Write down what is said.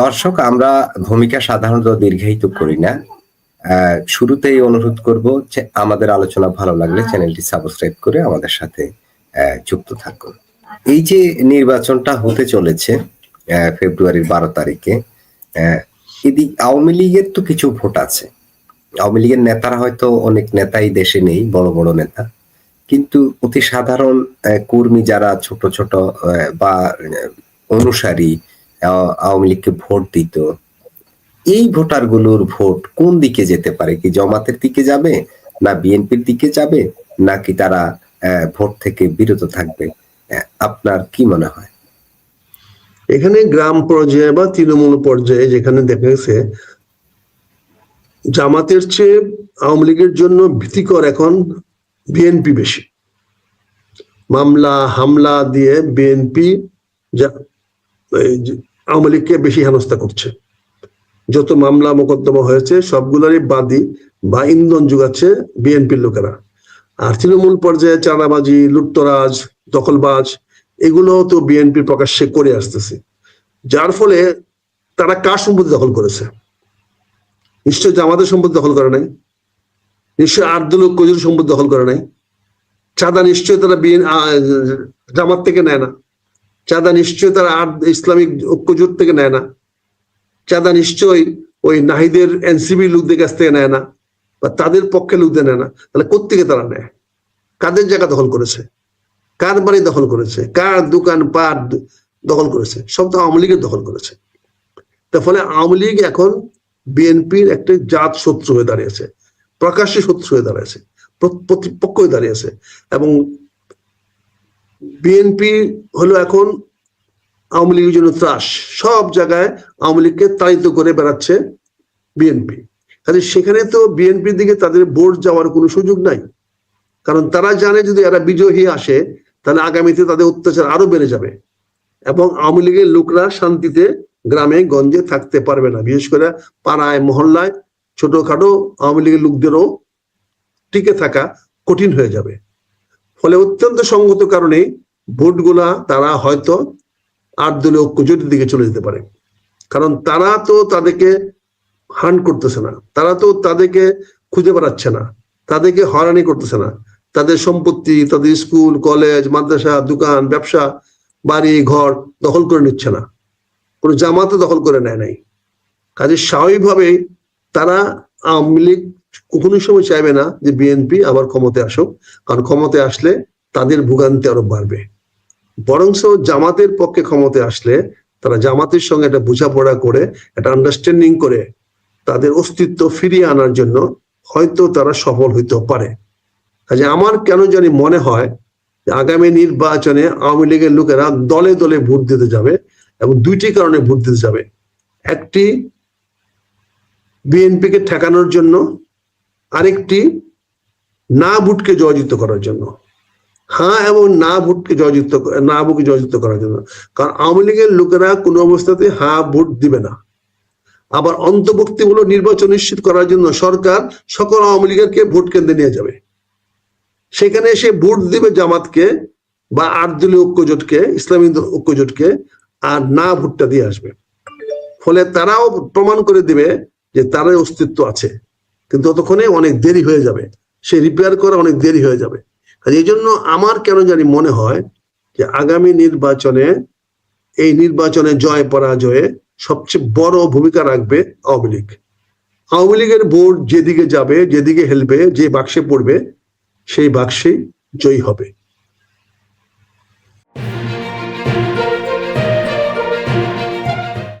দর্শক, আমরা ভূমিকা সাধারণত দীর্ঘায়িত করি না। শুরুতেই অনুরোধ করব যে আমাদের আলোচনা ভালো লাগলে চ্যানেলটি সাবস্ক্রাইব করে আমাদের সাথে যুক্ত থাকুন। এই যে নির্বাচনটা হতে চলেছে ফেব্রুয়ারির বারো তারিখে এদিক আওয়ামী লীগের তো কিছু ভোট আছে। আওয়ামী লীগের নেতারা হয়তো অনেক নেতাই দেশে নেই, বড় বড় নেতা। কিন্তু অতি সাধারণ কর্মী যারা ছোট ছোট বা অনুসারী আওয়ামী লীগকে ভোট দিত। এই ভোটারগুলোর ভোট কোন দিকে যেতে পারে? কি জমাতের দিকে যাবে? না বিএনপির দিকে যাবে? নাকি তারা ভোট থেকে বিরত থাকবে? আপনার কি মনে হয়? এখানে গ্রাম পর্যায়ে বা তৃণমূল পর্যায়ে যেখানে দেখা গেছে, জামাতের চেয়ে আওয়ামী লীগের জন্য ভীতিকর এখন বিএনপি বেশি। মামলা, হামলা দিয়ে বিএনপি আওয়ামী লীগকে বেশি হেনস্থা করছে। যত মামলা মোকদ্দমা হয়েছে, সবগুলোরই বাদী বা ইন্ধন যোগাচ্ছে বিএনপির লোকেরা। আর তৃণমূল পর্যায়ে চাঁদাবাজি, লুটতরাজ, দখলবাজ এগুলো তো বিএনপি প্রকাশ্যে করে আসতেছে। যার ফলে তারা কার সম্পত্তি দখল করেছে? নিশ্চয় জামাতের সম্পত্তি দখল করে নাই। নিশ্চয় আর্দুল কজুর সম্পত্তি দখল করে নাই। চাঁদা নিশ্চয় তারা বিএন জামাত থেকে নেয় না। চাঁদা নিশ্চয় তারা আর ইসলামিক ঐক্যজোট থেকে নেয় না। চাঁদা নিশ্চয়ই ওই নাহিদের এনসিবি লোকদের কাছ থেকে নেয় না বা তাদের পক্ষে লোকদের নেয় না। তাহলে কোত্থেকে তারা নেয়? কাদের জায়গা দখল করেছে? কার বাড়ি দখল করেছে? কার দোকান পাট দখল করেছে? সব তো আওয়ামী লীগের দখল করেছে। তার ফলে আওয়ামী লীগ এখন বিএনপির একটা জাত শত্রু হয়ে দাঁড়িয়েছে, প্রকাশ্যে শত্রু হয়ে দাঁড়িয়েছে প্রতিপক্ষ হয়ে দাঁড়িয়েছে এবং বিএনপি হলো এখন আওয়ামী লীগের জন্য ত্রাস। সব জায়গায় আওয়ামী লীগকে তাড়িত করে বেড়াচ্ছে বিএনপি কাজে সেখানে তো বিএনপির দিকে তাদের ভোট যাওয়ার কোনো সুযোগ নাই। কারণ তারা জানে যদি এরা বিজয়ী আসে, তাহলে আগামীতে তাদের অত্যাচার আরও বেড়ে যাবে। এবং আওয়ামী লীগের লোকরা শান্তিতে গ্রামে, গঞ্জে থাকতে পারবে না। বিশেষ করে পাড়ায়, মহল্লায় ছোটখাটো আওয়ামী লীগের লোকদেরও টিকে থাকা কঠিন হয়ে যাবে। ফলে অত্যন্ত সঙ্গত কারণে ভোট ভোটগুলা তারা হয়তো আট দলীয় ঐক্যজোটের দিকে চলে যেতে পারে। কারণ তারা তো তাদেরকে হান্ট করতেছে না, তারা তো তাদেরকে খুঁজে বেড়াচ্ছে না, তাদেরকে হয়রানি করতেছে না। তাদের সম্পত্তি, তাদের স্কুল, কলেজ, মাদ্রাসা, দোকান, ব্যবসা, বাড়ি, ঘর দখল করে নিচ্ছে না। কোনো জামাতে দখল করে নেয় নাই। কাজে স্বাভাবিকভাবেই তারা আওয়ামী লীগ কখনোই সময় চাইবে না যে বিএনপি আবার ক্ষমতায় আসুক, কারণ ক্ষমতায় আসলে তাদের ভোগান্তি আরও বাড়বে। বরংস জামাতের পক্ষে ক্ষমতায় আসলে তারা জামাতের সঙ্গে একটা বোঝাপড়া করে, একটা আন্ডারস্ট্যান্ডিং করে তাদের অস্তিত্ব ফিরিয়ে আনার জন্য হয়তো তারা সফল হইতে পারে। কাজে আমার কেন জানি মনে হয় আগামী নির্বাচনে আওয়ামী লীগের লোকেরা দলে দলে ভোট দিতে যাবে এবং দুইটি কারণে ভোট দিতে যাবে। একটি বিএনপিকে ঠেকানোর জন্য আরেকটি না ভোটকে জয়যুক্ত করার জন্য। হ্যাঁ এবং না ভোটকে জয়যুক্ত না ভোটকে জয়যুক্ত করার জন্য। কারণ আওয়ামী লীগের লোকেরা কোনো অবস্থাতে হ্যাঁ ভোট দিবে না। আবার অন্তর্বর্তীমূলক নির্বাচন নিশ্চিত করার জন্য সরকার সকল আওয়ামী লীগেরকে ভোট কেন্দ্রে নিয়ে যাবে। সেখানে এসে ভোট দিবে জামাতকে বা আট দলীয় ঐক্যজোটকে, ইসলামী ঐক্যজোটকে, আর না ভোটটা দিয়ে আসবে। ফলে তারাও প্রমাণ করে দিবে যে তারাই অস্তিত্ব আছে। কিন্তু ততক্ষণে অনেক দেরি হয়ে যাবে। সে রিপেয়ার করা অনেক দেরি হয়ে যাবে। এই জন্য আমার কেন জানি মনে হয় যে আগামী নির্বাচনে, এই নির্বাচনে জয় পরাজয়ে সবচেয়ে বড় ভূমিকা রাখবে আওয়ামী লীগ। আওয়ামী লীগের ভোট যেদিকে যাবে, যেদিকে হেলবে, যে বাক্সে পড়বে, সেই বাক্সেই জয়ী হবে।